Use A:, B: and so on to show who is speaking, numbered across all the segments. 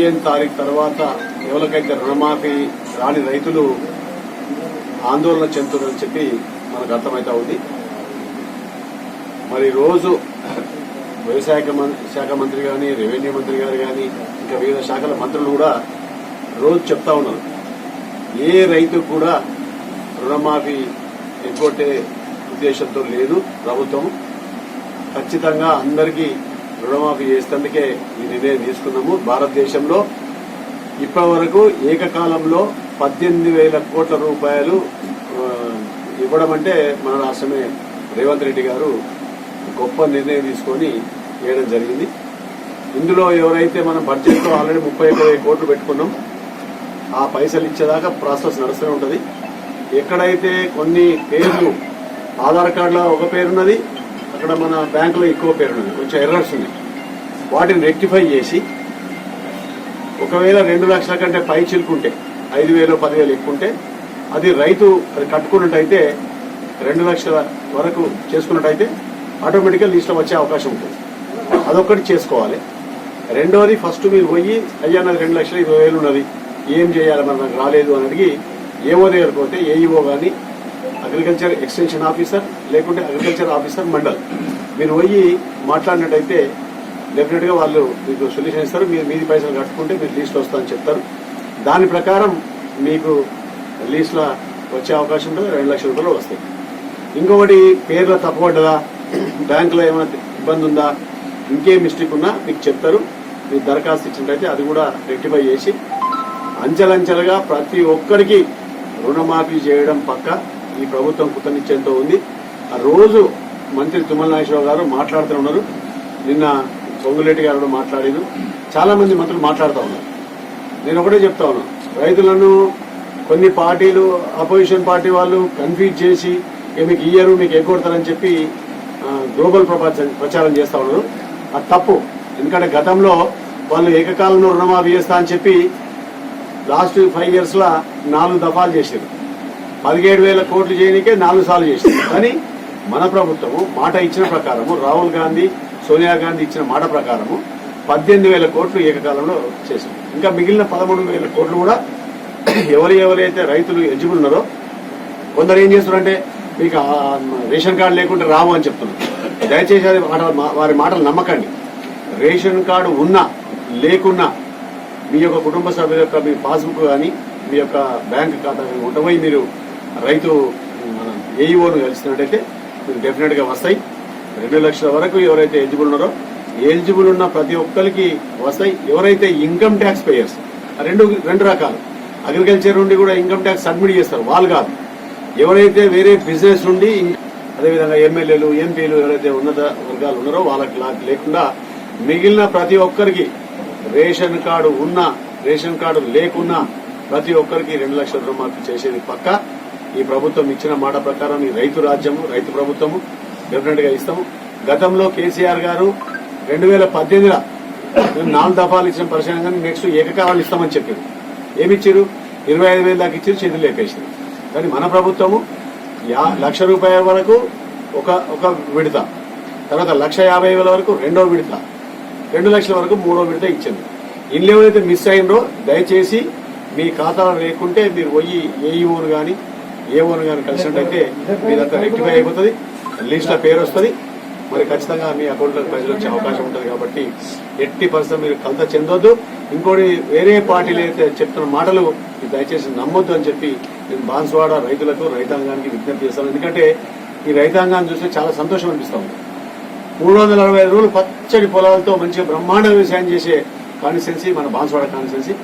A: పదిహేను తారీఖు తర్వాత ఎవరికైతే రుణమాఫీ రాని రైతులు ఆందోళన చెందుతుందని చెప్పి మనకు అర్థమైతా ఉంది. మరి రోజు వ్యవసాయ శాఖ మంత్రి కానీ రెవెన్యూ మంత్రి గారు కానీ ఇంకా వివిధ శాఖల మంత్రులు కూడా రోజు చెప్తా ఉన్నారు. ఏ రైతు కూడా రుణమాఫీ ఎగ్గొట్టే ఉద్దేశంతో లేదు ప్రభుత్వం. ఖచ్చితంగా అందరికీ రుణమాఫీ చేసేందుకే ఈ నిర్ణయం తీసుకున్నాము. భారతదేశంలో ఇప్పటి వరకు ఏకకాలంలో పద్దెనిమిది వేల కోట్ల రూపాయలు ఇవ్వడం అంటే మన రాష్ట్రమే రేవంత్ రెడ్డి గారు గొప్ప నిర్ణయం తీసుకొని చేయడం జరిగింది. ఇందులో ఎవరైతే మనం బడ్జెట్లో ఆల్రెడీ ముప్పై ఇరవై కోట్లు పెట్టుకున్నాం ఆ పైసలు ఇచ్చేదాకా ప్రాసెస్ నడుస్తూనే ఉంటుంది. ఎక్కడైతే కొన్ని పేర్లు ఆధార్ కార్డులో ఒక పేరున్నది అక్కడ మన బ్యాంకులో ఎక్కువ పేరున్నది కొంచెం ఎర్రర్స్ ఉన్నాయి. వాటిని రెక్టిఫై చేసి ఒకవేళ రెండు లక్షల కంటే పై చిలుకుంటే ఐదు వేలు పదివేలు ఎక్కువంటే అది రైతు అది కట్టుకున్నట్టయితే రెండు లక్షల వరకు చేసుకున్నట్టయితే ఆటోమేటిక్గా లిస్ట్లో వచ్చే అవకాశం ఉంటుంది. అదొక్కటి చేసుకోవాలి. రెండవది ఫస్ట్ మీరు పోయి అయ్యా నాకు రెండు లక్షల ఇరవై వేలు ఉన్నది. ఏం చేయాలి? మరి నాకు రాలేదు అని అడిగి ఏమో దగ్గరకు పోతే ఏఈఓ కానీ అగ్రికల్చర్ ఎక్స్టెన్షన్ ఆఫీసర్ లేకుంటే అగ్రికల్చర్ ఆఫీసర్ మండల్. మీరు పోయి మాట్లాడినట్టయితే డెఫినెట్గా వాళ్ళు మీకు సొల్యూషన్ ఇస్తారు. మీరు మీది పైసలు కట్టుకుంటే మీరు లీస్ట్ వస్తారని చెప్తారు. దాని ప్రకారం మీకు లీస్ట్లో వచ్చే అవకాశం ఉంటుంది. రెండు లక్షల రూపాయలు వస్తాయి. ఇంకొకటి పేర్ల తప్పబడ్డదా బ్యాంకులో ఏమైనా ఇబ్బంది ఉందా? ఇంకే మిస్టేక్ ఉన్నా మీకు చెప్తారు. మీరు దరఖాస్తు ఇచ్చినట్టయితే అది కూడా రెక్టిఫై చేసి అంచెలంచెలుగా ప్రతి ఒక్కరికి రుణమాఫీ చేయడం పక్క. ఈ ప్రభుత్వం కృతనిశ్చయంతో ఉంది. ఆ రోజు మంత్రి తుమ్మల నాగేశ్వరరావు గారు మాట్లాడుతూ ఉన్నారు. నిన్న సొంగులేటి గారు కూడా మాట్లాడారు. చాలా మంది మంత్రులు మాట్లాడుతూ ఉన్నారు. నేను ఒకటే చెప్తా ఉన్నాను రైతులను కొన్ని పార్టీలు అపోజిషన్ పార్టీ వాళ్ళు కన్ఫ్యూజ్ చేసి మీకు ఇయ్యరు మీకు ఎగ్గొడతారని చెప్పి గ్లోబల్ ప్రచారం చేస్తా ఉన్నారు. అది తప్పు. ఎందుకంటే గతంలో వాళ్ళు ఏకకాలంలో రుణమాఫీ చేస్తా అని చెప్పి లాస్ట్ ఫైవ్ ఇయర్స్ లా నాలుగు దఫాలు చేశారు. పదిహేడు వేల కోట్లు చేయనికే నాలుగు సార్లు చేసింది. కానీ మన ప్రభుత్వము మాట ఇచ్చిన ప్రకారము రాహుల్ గాంధీ సోనియా గాంధీ ఇచ్చిన మాట ప్రకారము పద్దెనిమిది వేల కోట్లు ఏకకాలంలో చేశారు ఇంకా మిగిలిన పదమూడు వేల కోట్లు కూడా ఎవరు ఎవరైతే రైతులు ఎలిజిబుల్ ఉన్నారో కొందరు ఏం చేస్తున్నారంటే మీకు రేషన్ కార్డు లేకుంటే రావు అని చెప్తున్నారు. దయచేసి అది మాట- మా- వారి మాటలు నమ్మకండి. రేషన్ కార్డు ఉన్నా లేకున్నా మీ యొక్క కుటుంబ సభ్యుల యొక్క మీ పాస్బుక్ కానీ మీ యొక్క బ్యాంక్ ఖాతా కానీ ఉండబోయి మీరు రైతు మన ఏఈఓను కలిసినట్టయితే మీకు డెఫినెట్గా వస్తాయి. రెండు లక్షల వరకు ఎవరైతే ఎలిజిబుల్ ఉన్నారో ఎలిజిబుల్ ఉన్న ప్రతి ఒక్కరికి వస్తాయి. ఎవరైతే ఇన్కమ్ ట్యాక్స్ పేయర్స్ రెండు రెండు రకాలు. అగ్రికల్చర్ నుండి కూడా ఇన్కమ్ ట్యాక్స్ సబ్మిట్ చేస్తారు. వాళ్ళు కాదు. ఎవరైతే వేరే బిజినెస్ నుండి అదేవిధంగా ఎమ్మెల్యేలు ఎంపీలు ఎవరైతే ఉన్నత వర్గాలు ఉన్నారో వాళ్ళకి లా- లేకుండా మిగిలిన ప్రతి ఒక్కరికి రేషన్ కార్డు ఉన్నా రేషన్ కార్డు లేకున్నా ప్రతి ఒక్కరికి రెండు లక్షల రుణమాఫీ చేసేది పక్క. ఈ ప్రభుత్వం ఇచ్చిన మాట ప్రకారం ఈ రైతు రాజ్యము రైతు ప్రభుత్వము డెఫినెట్గా ఇస్తాము. గతంలో కేసీఆర్ గారు రెండు వేల పద్దెనిమిదిలో మేము నాలుగు దఫాలు ఇచ్చిన పరిశీలన కానీ నెక్స్ట్ ఏకకాలాలు ఇస్తామని చెప్పారు. ఏమిచ్చారు? ఇరవై ఐదు వేలు దాకా ఇచ్చారు చేతులు లేపేసారు కానీ మన ప్రభుత్వము యా- లక్ష రూపాయల వరకు ఒక ఒక విడత. తర్వాత లక్ష యాభై వేల వరకు రెండో విడత. రెండు లక్షల వరకు మూడో విడత ఇచ్చింది ఇల్లు ఎవరైతే మిస్ అయినరో దయచేసి మీ ఖాతాలో లేకుంటే మీరు పోయి ఏఈఓను కానీ ఏ ఏఓను కానీ కలిసినట్టయితే మీదంతా రెక్టిఫై అయిపోతుంది. లిస్ట్లో పేరు వస్తుంది. మరి ఖచ్చితంగా మీ అకౌంట్లో పైసలు వచ్చే అవకాశం ఉంటుంది కాబట్టి ఎట్టి పరిస్థితి మీరు కలత చెందొద్దు. ఇంకోటి వేరే పార్టీలు అయితే చెప్తున్న మాటలు మీరు దయచేసి నమ్మొద్దు అని చెప్పి నేను బాన్స్వాడ రైతులకు రైతాంగానికి విజ్ఞప్తి చేస్తాను. ఎందుకంటే ఈ రైతాంగాన్ని చూస్తే చాలా సంతోషం అనిపిస్తా ఉంది మూడు వందల అరవై ఐదు రోజులు పచ్చడి పొలాలతో మంచిగా బ్రహ్మాండ వ్యవసాయం చేసే కాన్స్టిట్యున్సీ మన బాన్స్వాడ కాన్స్టిట్యున్సీ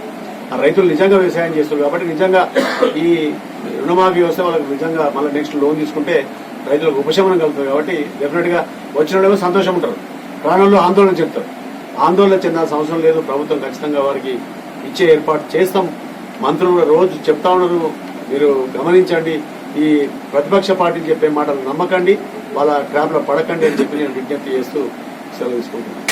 A: రైతులు నిజంగా వ్యవసాయం చేస్తారు కాబట్టి నిజంగా ఈ రుణమాఫీ వ్యవస్థ వాళ్ళకి నిజంగా మళ్ళీ నెక్స్ట్ లోన్ తీసుకుంటే రైతులకు ఉపశమనం కలుగుతుంది కాబట్టి డెఫినెట్గా వచ్చిన సంతోషం ఉంటారు. ప్రాణంలో ఆందోళన చెందుతారు. ఆందోళన చెందాల్సిన అవసరం లేదు. ప్రభుత్వం ఖచ్చితంగా వారికి ఇచ్చే ఏర్పాటు చేస్తాం. మంత్రులు రోజు చెప్తా ఉన్నారు. మీరు గమనించండి. ఈ ప్రతిపక్ష పార్టీలు చెప్పే మాటలు నమ్మకండి. వాళ్ళ ట్రాప్లో పడకండి అని చెప్పి నేను విజ్ఞప్తి చేస్తూ సెలవు తీసుకుంటున్నాను.